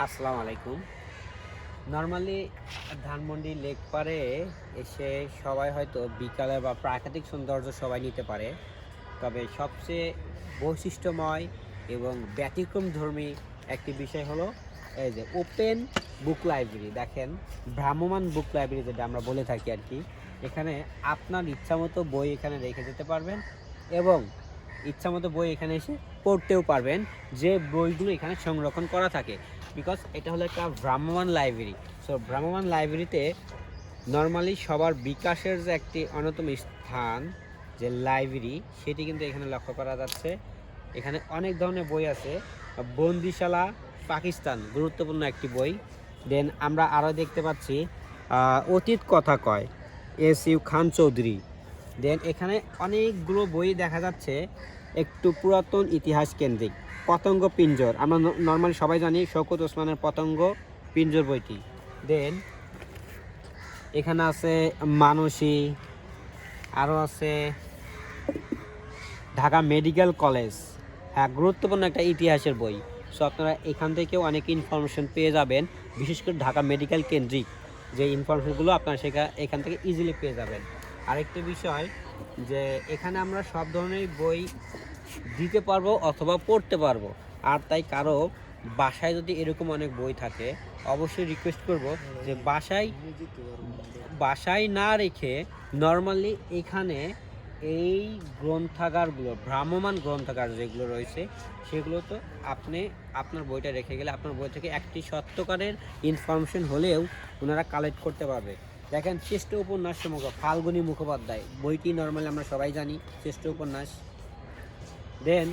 আসসালামু আলাইকুম। Normally Dhanmondi lake পারে এসে সবাই হয়তো বিকালে বা প্রাকৃতিক সৌন্দর্য সবাই নিতে পারে। তবে সবচেয়ে বৈশিষ্ট্যময় এবং ব্যতিক্রম ধর্মী একটি বিষয় হলো, এই যে ওপেন বুক লাইব্রেরি দেখেন ভ্রাম্যমান বুক লাইব্রেরি যেটা আমরা বলে থাকি আর কি। এখানে আপনার ইচ্ছামতো বই এখানে রেখে যেতে পারবেন এবং ইচ্ছামতো বই এখানে এসে পড়তেও পারবেন। যে বইগুলো এখানে সংরক্ষণ করা থাকে বিকজ এটা হলো একটা ভ্রাম্যমান লাইব্রেরি সো ভ্রাম্যমান লাইব্রেরিতে নর্মালি সবার বিকাশের যে একটি অন্যতম স্থান, যে লাইব্রেরি সেটি কিন্তু এখানে লক্ষ্য করা যাচ্ছে। এখানে অনেক ধরনের বই আছে। বন্দিশালা, পাকিস্তান, গুরুত্বপূর্ণ একটি বই। দেন আমরা আরও দেখতে পাচ্ছি অতীত কথা কয়, এস ইউ খান চৌধুরী। দেন এখানে অনেকগুলো বই দেখা যাচ্ছে। একটু পুরাতন ইতিহাস কেন্দ্রিক। পতঙ্গ পিঞ্জর। আমরা নর্মালি সবাই জানি শৌকত ওসমানের পতঙ্গ পিঞ্জর বইটি। দেন এখানে আছে মানসী আরও আছে ঢাকা মেডিকেল কলেজ। হ্যাঁ গুরুত্বপূর্ণ একটা ইতিহাসের বই। সো আপনারা এখান থেকেও অনেক ইনফরমেশন পেয়ে যাবেন, বিশেষ করে ঢাকা মেডিকেল কেন্দ্রিক যে ইনফরমেশনগুলো আপনারা সেখানে এখান থেকে ইজিলি পেয়ে যাবেন। আরেকটি বিষয় যে এখানে আমরা সব ধরনের বই দিতে পারব অথবা পড়তে পারব। আর তাই কারও বাসায় যদি এরকম অনেক বই থাকে, অবশ্যই রিকোয়েস্ট করব যে বাসায় বাসায় না রেখে নর্মালি এখানে এই গ্রন্থাগারগুলো, ভ্রাম্যমান গ্রন্থাগার যেগুলো রয়েছে সেগুলো তো আপনি আপনার বইটা রেখে গেলে আপনার বই থেকে একটি সত্যকারের ইনফরমেশন হলেও ওনারা কালেক্ট করতে পারবে। দেখেন, শ্রেষ্ঠ উপন্যাস সমগ্র। ফাল্গুনী মুখোপাধ্যায়। বইটি নর্মালি আমরা সবাই জানি, শ্রেষ্ঠ উপন্যাস। দেন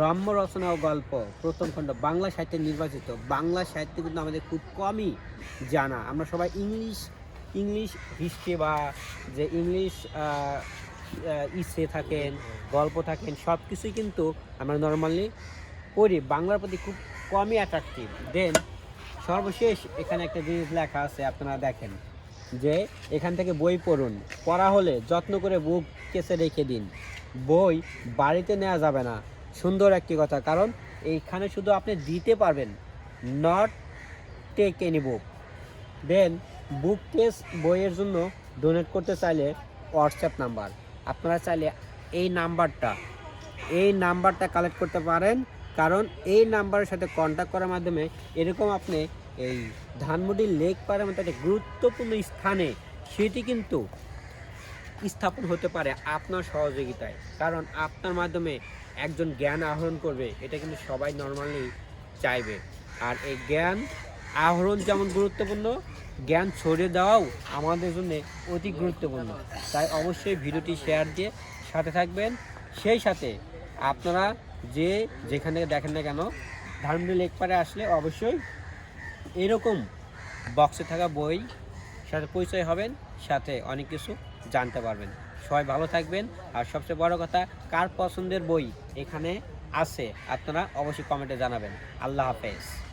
রম্য রচনা ও গল্প, প্রথম খণ্ড, বাংলা সাহিত্যে নির্বাচিত। বাংলা সাহিত্য কিন্তু আমাদের খুব কমই জানা। আমরা সবাই ইংলিশ ইংলিশ হিস্ট্রি বা যে ইংলিশ ইসে থাকেন, গল্প থাকেন সব কিছুই কিন্তু আমরা নর্মালি পড়ি। বাংলার প্রতি খুব কমই অ্যাট্রাকটিভ দেন সর্বশেষ এখানে একটা জিনিস লেখা আছে, আপনারা দেখেন। যে এখান থেকে বই পড়ুন। পড়া হলে যত্ন করে বুক কেসে রেখে দিন। বই বাড়িতে নেওয়া যাবে না। সুন্দর একটি কথা, কারণ এইখানে শুধু আপনি দিতে পারবেন not take any book then book test বইয়ের জন্য ডোনেট করতে চাইলে হোয়াটসঅ্যাপ নাম্বার আপনারা চাইলে এই নাম্বারটা এই নাম্বারটা কালেক্ট করতে পারেন। কারণ এই নাম্বারের সাথে কন্ট্যাক্ট করার মাধ্যমে এরকম আপনি এই ধানমন্ডি লেক পাড়ের মতো একটা গুরুত্বপূর্ণ স্থানে সেটি কিন্তু স্থাপন হতে পারে আপনার সহযোগিতায়। কারণ আপনার মাধ্যমে একজন জ্ঞান আহরণ করবে, এটা কিন্তু সবাই নর্মালি চাইবে। আর এই জ্ঞান আহরণ যেমন গুরুত্বপূর্ণ, জ্ঞান ছড়িয়ে দেওয়াও আমাদের জন্য অতি গুরুত্বপূর্ণ। তাই অবশ্যই ভিডিওটি শেয়ার দিয়ে সাথে থাকবেন। সেই সাথে আপনারা যে যেখানে দেখেন না কেন, ধানমন্ডি লেক পাড়ে আসলে অবশ্যই এরকম বক্সে থাকা বই সাথে পরিচয় হবেন, সাথে অনেক কিছু জানতে পারবেন। সবাই ভালো থাকবেন। আর সবচেয়ে বড় কথা, কার পছন্দের বই এখানে আছে, আপনারা অবশ্যই কমেন্টে জানাবেন। আল্লাহ হাফেজ।